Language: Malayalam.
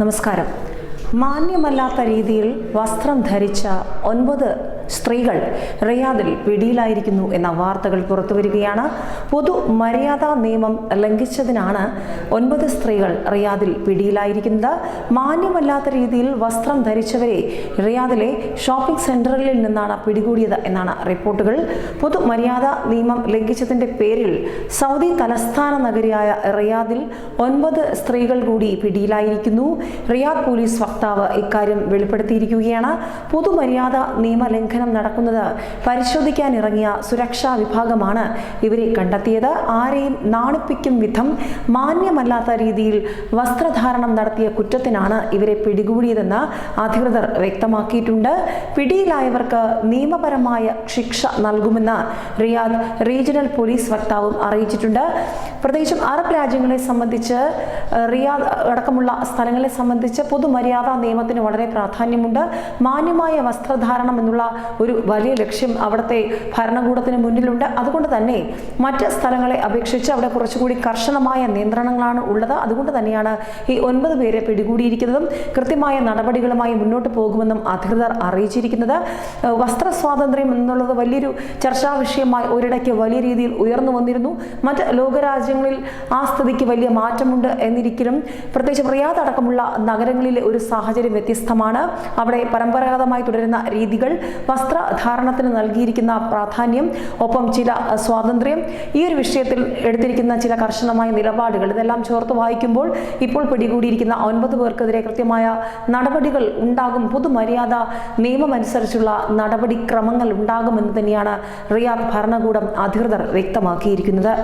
നമസ്കാരം. മാന്യമല്ലാത്ത രീതിയിൽ വസ്ത്രം ധരിച്ച ഒൻപത് സ്ത്രീകൾ റിയാദിൽ പിടിയിലായിരിക്കുന്നു എന്ന വാർത്തകൾ പുറത്തുവരികയാണ് പൊതു മര്യാദാ നിയമം ലംഘിച്ചതിനാണ് ഒൻപത് സ്ത്രീകൾ റിയാദിൽ പിടിയിലായിരിക്കുന്നത്. മാന്യമല്ലാത്ത രീതിയിൽ വസ്ത്രം ധരിച്ചവരെ റിയാദിലെ ഷോപ്പിംഗ് സെന്ററുകളിൽ നിന്നാണ് പിടികൂടിയത് എന്നാണ് റിപ്പോർട്ടുകൾ. പൊതു മര്യാദാ നിയമം ലംഘിച്ചതിന്റെ പേരിൽ സൗദി തലസ്ഥാന നഗരിയായ റിയാദിൽ ഒൻപത് സ്ത്രീകൾ കൂടി പിടിയിലായിരിക്കുന്നു. റിയാദ് പോലീസ് വക്താവ് ഇക്കാര്യം വെളിപ്പെടുത്തിയിരിക്കുകയാണ്. പൊതുമര്യാദ നിയമലംഘനം നടക്കുന്നത് പരിശോധിക്കാൻ ഇറങ്ങിയ സുരക്ഷാ വിഭാഗമാണ് ഇവരെ കണ്ടെത്തിയത്. ആരെയും നാണിപ്പിക്കും വിധം മാന്യമല്ലാത്ത രീതിയിൽ വസ്ത്രധാരണം നടത്തിയ കുറ്റത്തിനാണ് ഇവരെ പിടികൂടിയതെന്ന് അധികൃതർ വ്യക്തമാക്കിയിട്ടുണ്ട്. പിടിയിലായവർക്ക് നിയമപരമായ ശിക്ഷ നൽകുമെന്ന് റിയാദ് റീജിയണൽ പോലീസ് വക്താവും അറിയിച്ചിട്ടുണ്ട്. പ്രത്യേകിച്ചും അറബ് രാജ്യങ്ങളെ സംബന്ധിച്ച് റിയാദ് അടക്കമുള്ള സ്ഥലങ്ങളെ സംബന്ധിച്ച് പൊതുമര്യാദാ നിയമത്തിന് വളരെ പ്രാധാന്യമുണ്ട്. മാന്യമായ വസ്ത്രധാരണം എന്നുള്ള ഒരു വലിയ ലക്ഷ്യം അവിടുത്തെ ഭരണകൂടത്തിന് മുന്നിലുണ്ട്. അതുകൊണ്ട് തന്നെ മറ്റ് സ്ഥലങ്ങളെ അപേക്ഷിച്ച് അവിടെ കുറച്ചുകൂടി കർശനമായ നിയന്ത്രണങ്ങളാണ് ഉള്ളത്. അതുകൊണ്ട് തന്നെയാണ് ഈ ഒൻപത് പേരെ പിടികൂടിയിരിക്കുന്നതും കൃത്യമായ നടപടികളുമായി മുന്നോട്ട് പോകുമെന്നും അധികൃതർ അറിയിച്ചിരിക്കുന്നത്. വസ്ത്ര സ്വാതന്ത്ര്യം എന്നുള്ളത് വലിയൊരു ചർച്ചാ വിഷയമായി ഒരിടയ്ക്ക് വലിയ രീതിയിൽ ഉയർന്നു വന്നിരുന്നു. മറ്റ് ലോകരാജ്യങ്ങളിൽ ആ സ്ഥിതിക്ക് വലിയ മാറ്റമുണ്ട് എന്നിരിക്കലും പ്രത്യേകിച്ച് റിയാദ് അടക്കമുള്ള നഗരങ്ങളിലെ ഒരു സാഹചര്യം വ്യത്യസ്തമാണ്. അവിടെ പരമ്പരാഗതമായി തുടരുന്ന രീതികൾ വസ്ത്രധാരണത്തിന് നൽകിയിരിക്കുന്ന പ്രാധാന്യം ഒപ്പം ചില സ്വാതന്ത്ര്യം. ഈ ഒരു വിഷയത്തിൽ എടുത്തിരിക്കുന്ന ചില കർശനമായ നിലപാടുകൾ ഇതെല്ലാം ചേർത്ത് വായിക്കുമ്പോൾ ഇപ്പോൾ പിടികൂടിയിരിക്കുന്ന ഒൻപത് പേർക്കെതിരെ കൃത്യമായ നടപടികൾ ഉണ്ടാകും. പൊതുമര്യാദ നിയമമനുസരിച്ചുള്ള നടപടിക്രമങ്ങൾ ഉണ്ടാകുമെന്ന് തന്നെയാണ് റിയാദ് ഭരണകൂടം അധികൃതർ വ്യക്തമാക്കിയിരിക്കുന്നത്.